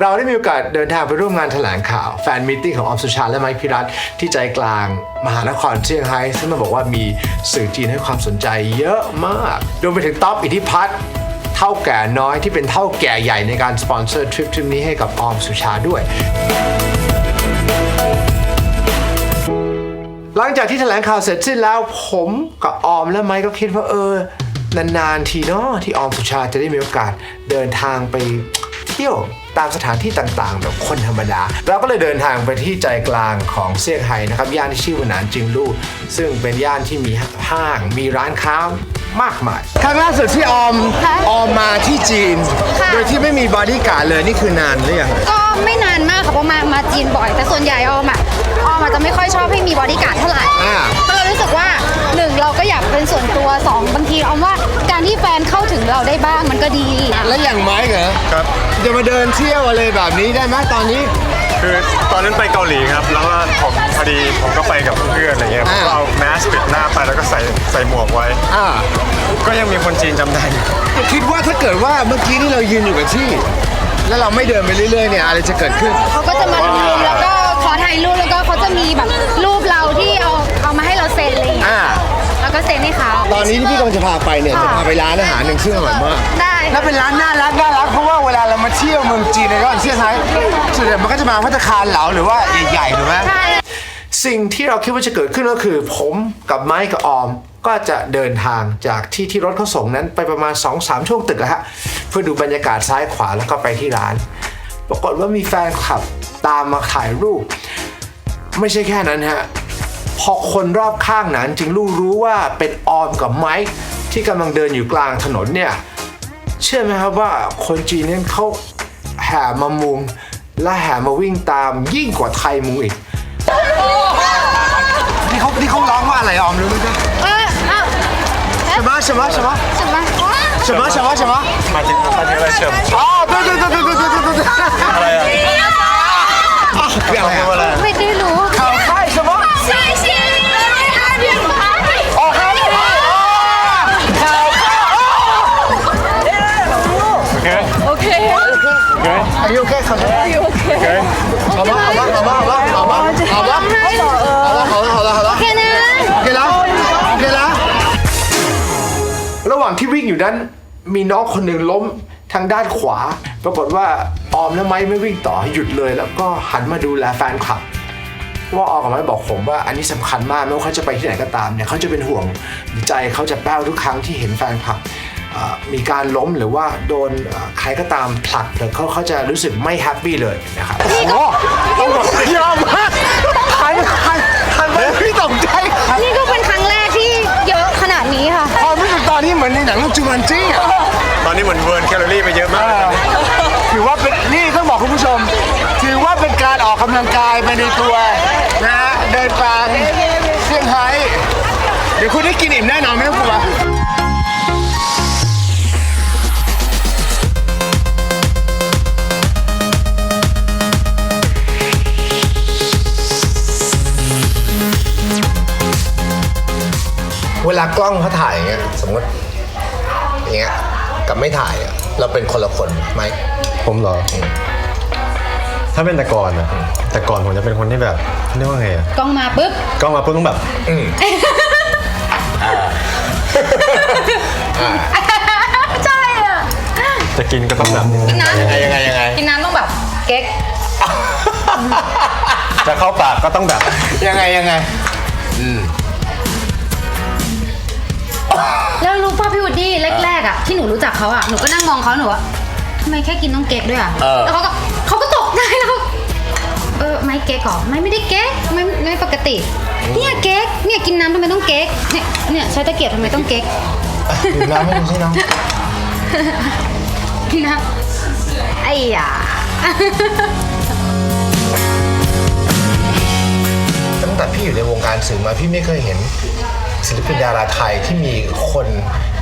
เราได้มีโอกาสเดินทางไปร่วมงานแถลงข่าว แฟนมิทติ้งของออมสุชาและไมค์พิรัตที่ใจกลาง มหานครเซี่ยงไฮ้ซึ่งต้องบอกว่ามีสื่อจีนให้ความสนใจเยอะมากรวมไปถึงต๊อบอิทธิพัฒน์เท่าแก่น้อยที่เป็นเท่าแก่ใหญ่ในการสปอนเซอร์ทริปทริปนี้ให้กับออมสุชาด้วย หลังจากที่แถลงข่าวเสร็จสิ้นแล้วผมกับออมและไมค์ก็คิดว่าเออนานๆทีเนาะที่ออมสุชาจะได้มีโอกาสเดินทางไปเที่ยว ตามสถานที่ต่างๆ แบบคนธรรมดา เราก็เลยเดินทางไปที่ใจกลางของเซี่ยงไฮ้นะครับ ย่านที่ชื่อว่าหนานจิงลู่ซึ่งเป็นย่านที่มีห้างมีร้านค้ามากมายครั้งล่าสุดที่ออมค่ะออมมาที่จีน ค่ะ โดยที่ไม่มีบอดี้การ์ดเลยนี่คือนานหรือยังก็ไม่นานมากค่ะเพราะมามาจีนบ่อย แต่ส่วนใหญ่ออมอะออมอาจจะไม่ค่อยชอบให้มีบอดี้การ์ดเท่าไหร่อ่า เพราะเรารู้สึกว่าหนึ่งเราก็อยากเป็นส่วนตัวสองบางทีออมว่าการที่แฟนเข้าถึง เราได้บ้างมันก็ดีแล้วอย่างไม้เหรอครับ จะมาเดินเที่ยวอะไรแบบนี้ได้ไหมตอนนี้ คือตอนนั้นไปเกาหลีครับ แล้วก็ผมพอดีผมก็ไปกับเพื่อนอะไรเงี้ยผมก็อ่าเอาแมสปิดหน้าไปแล้วก็ใส่ใส่หมวกไว้ อ่า ก็ยังมีคนจีนจำได้อยู่คิดว่าถ้าเกิดว่าเมื่อกี้นี่เรายืนอยู่กับที่ แล้วเราไม่เดินไปเรื่อยๆเนี่ยอะไรจะเกิดขึ้น เขาก็จะมาลุม อนนี้ที่พี่กำลังจะพาไปเนี่ยจะพาไปร้านอาหารหนึ่งซึ่งอร่อยมาก ได้แล้วเป็นร้านน่ารักน่ารักเพราะว่าเวลาเรามาเที่ยวเมืองจีนในระหว่างเซี่ยงไฮ้ส่วนใหญ่มันก็จะมาพัตตาคารเหลาหรือว่าใหญ่ๆถูกไหมใช่สิ่งที่เราคิดว่าจะเกิดขึ้นก็คือผมกับไม้กับออมก็จะเดินทางจากที่ที่รถเขาส่งนั้นไปประมาณ 2-3 ช่วงตึกอะฮะเพื่อดูบรรยากาศซ้ายขวาแล้วก็ไปที่ร้าน ปรากฏว่ามีแฟนคลับตามมาถ่ายรูป ไม่ใช่แค่นั้นฮะ พอคนรอบข้างนั้นจึงรู้รู้ว่าเป็นออมกับไมค์ที่กำลังเดินอยู่กลางถนนเนี่ย เชื่อไหมครับว่าคนจีนนั้นเขาแห่มามุง และแห่มาวิ่งตามยิ่งกว่าไทยมุงอีก นี่เขานี่เขาร้องว่าอะไรออมรู้ไหมจ๊ะ เออเอ้า 什么什么什么什么什么什么什么？ มาถึงมาถึงอะไรเชิญ 哦，对对对对对对对对对。 อะไรอะ คืออะไร พูดว่าอะไร ไม่ได้รู้ 烤菜什么？谢谢 ่ ออกห้าทีโอเค โอเค โอเค Are you okay ครับโอเค เอาบ้าเอาบ้าเอาบ้าเอาบ้าเอาบ้าเอาบ้าเอาบ้าเอาบ้าเอาบ้าเอาบ้าโอเคนะโอเคแล้วโอเคแล้วระหว่างที่วิ่งอยู่นั้นมีน้องคนหนึ่งล้มทางด้านขวา ปรากฏว่าออมและไม้ไม่วิ่งต่อหยุดเลย แล้วก็หันมาดูแลแฟนคลับ ว่าออมกับไม้บอกผมว่าอันนี้สำคัญมากไม่ว่าเขาจะไปที่ไหนก็ตามเนี่ยเขาจะเป็นห่วงใจเขาจะแป้วทุกครั้งที่เห็นแฟนคลับเอ่อมีการล้มหรือว่าโดนเอ่อใครก็ตามผลักหรือเขาเขาจะรู้สึกไม่แฮปปี้เลยนะครับโอ้ต้องบอกยอมมากหันหันหันไปพี่ตกใจนี่ก็เป็นครั้งแรกที่เยอะขนาดนี้ค่ะความรู้สึกตอนนี้เหมือนในหนังจูมันจี้อะตอนนี้เหมือนเวิร์นแคลอรี่ไปเยอะมากเลยถือว่าเป็นนี่ต้องบอกคุณผู้ชม ถือว่าเป็นการออกกำลังกายไปในตัวนะฮะเดินทางเซี่ยงไฮ้เดี๋ยวคุณได้กินอิ่มแน่นอนไม่ต้องกลัวเวลากล้องเขาถ่ายอย่างเงี้ยสมมติอย่างเงี้ยกับไม่ถ่ายอะเราเป็นคนละคนไหม ผมเหรอถ้าเป็นแต่ก่อนอะแต่ก่อนผมจะเป็นคนที่แบบเรียกว่าไงอะกล้องมาปุ๊บ กล้องมาปุ๊บต้องแบบ ใช่อะจะกินก็ต้องแบบกินน้ำยังไงยังไงยังไงกินน้ำต้องแบบเก๊กจะเข้าปากก็ต้องแบบยังไงยังไงแล้วรู้ป่ะพี่วูดดี้แรกๆอะที่หนูรู้จักเขาอะหนูก็นั่งมองเขาหนูว่าทำไมแค่กินต้องเก๊กด้วยอะเออ แล้วเขาก็เขาก็ตกใจแล้วเขา เออไม่เก๊กหรอไม่ไม่ได้เก๊กไม่ไม่ปกติ เนี่ยเก๊กเนี่ยกินน้ำทำไมต้องเก๊กเนี่ยเนี่ยใช้ตะเกียบทำไมต้องเก๊กดื่มน้ำให้ดูสิน้องกินน้ำไอ้ยาตั้งแต่พี่อยู่ในวงการสื่อมาพี่ไม่เคยเห็นศิลปินดาราไทยที่มีคน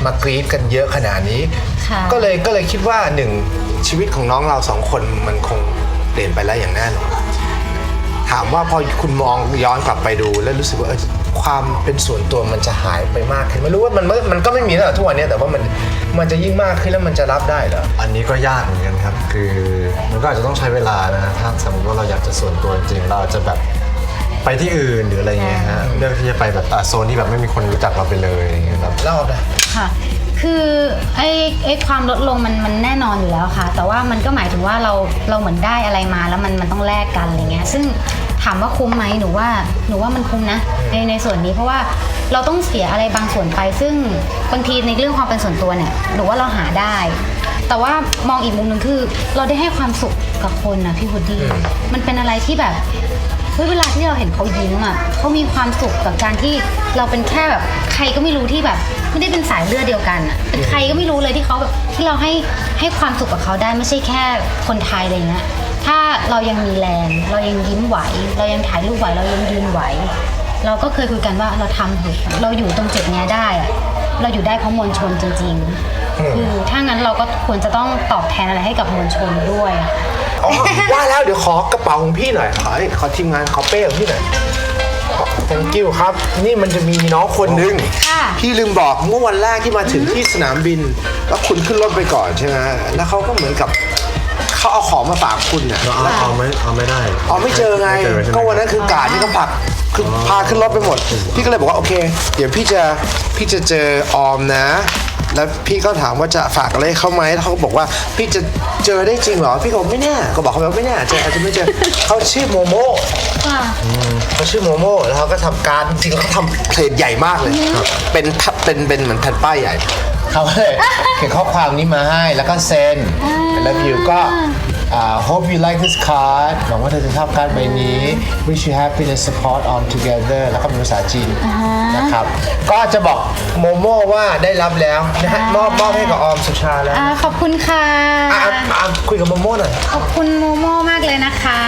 มากรี๊ดกันเยอะขนาดนี้ค่ะก็เลยก็เลยคิดว่าหนึ่งชีวิตของน้องเราสองคนมันคงเปลี่ยนไปแล้วอย่างแน่นอน ถามว่าพอคุณมองย้อนกลับไปดู แล้วรู้สึกว่าเออความเป็นส่วนตัวมันจะหายไปมากขึ้นไม่รู้ว่ามันมันมันก็ไม่มีแล้วทุกวันนี้แต่ว่ามันมันจะยิ่งมากขึ้นแล้วมันจะรับได้เหรออันนี้ก็ยากเหมือนกันครับ คือมันก็อาจจะต้องใช้เวลานะฮะถ้าสมมติว่าเราอยากจะส่วนตัวจริงๆเราอาจจะแบบไปที่อื่นหรืออะไรเงี้ยฮะเลือกที่จะไปแบบอะโซนที่แบบไม่มีคนรู้จักเราไปเลยอย่างเงี้ยครับเล่าได้ค่ะ คือไอ้ไอ้ความลดลงมันมันแน่นอนอยู่แล้วค่ะ แต่ว่ามันก็หมายถึงว่าเราเราเหมือนได้อะไรมาแล้วมันมันต้องแลกกันอะไรเงี้ยซึ่ง ถามว่าคุ้มไหมหนูว่าหนูว่ามันคุ้มนะในในส่วนนี้เพราะว่าเราต้องเสียอะไรบางส่วนไป ซึ่งบางทีในเรื่องความเป็นส่วนตัวเนี่ยหนูว่าเราหาได้ แต่ว่ามองอีกมุมหนึ่งคือ เราได้ให้ความสุขกับคนนะพี่พุดดี้มันเป็นอะไรที่แบบเฮ้ยเวลาที่เราเห็นเขายิ้มอะเขามีความสุขกับการที่เราเป็นแค่แบบใครก็ไม่รู้ที่แบบไม่ได้เป็นสายเลือดเดียวกันอะเป็นใครก็ไม่รู้เลยที่เขาแบบที่เราให้ให้ความสุขกับเขาได้ไม่ใช่แค่คนไทยอะไรเงี้ย ถ้าเรายังมีแรง เรายังยิ้มไหว เรายังถ่ายรูปไหว เรายังยืนไหว เราก็เคยคุยกันว่าเราทำเถอะเราอยู่ตรงจุดเนี้ยได้อะเราอยู่ได้เพราะมวลชนจริงๆคือถ้างั้นเราก็ควรจะต้องตอบแทนอะไรให้กับมวลชนด้วยอะ อ๋อว่าแล้วเดี๋ยวขอกระเป๋าของพี่หน่อย ขอให้ขอทีมงานขอเป้ของพี่หน่อย thank you ครับ นี่มันจะมีน้องคนหนึงค่ะ พี่ลืมบอกเมื่อวันแรกที่มาถึงที่สนามบิน แล้วคุณขึ้นรถไปก่อนใช่ไหมแล้วเขาก็เหมือนกับ เขาเอาของมาฝากคุณเนี่ยเราเอาเอาไม่เอาไม่ได้อ๋อไม่เจอไง ม่เจอใช่ไหม ก็วันนั้นคือกาดที่เขาผลักคือพาขึ้นรถไปหมด พี่ก็เลยบอกว่าโอเค เดี๋ยวพี่จะพี่จะเจอออมนะ แล้วพี่ก็ถามว่าจะฝากอะไรให้เขาไหมแล้วเขาก็บอกว่าพี่จะเจอได้จริงเหรอ พี่ก็บอกไม่แน่ก็บอกเขาไปว่าไม่แน่เจออาจจะไม่เจอเขาชื่อโมโม ค่ะ เขาชื่อโมโมแล้วเขาก็ทำการจริงๆแล้วเขาทำเพลงใหญ่มากเลย เป็นแผ่นเป็นเป็นเหมือนแผ่นป้ายใหญ่ เขาก็เลยเขียนข้อความนี้มาให้แล้วก็เซ็น I love you ก็อ่า hope you like this card หวังว่าเธอจะชอบการ์ดใบนี้ wish you happiness support on together แล้วก็เป็นภาษาจีนนะครับ ก็จะบอกโมโมว่าได้รับแล้วนะฮะมอบมอบให้กับออมสุชาแล้วอ่าขอบคุณค่ะ อะอะอะคุยกับโมโมหน่อย ขอบคุณโมโมมากเลยนะคะ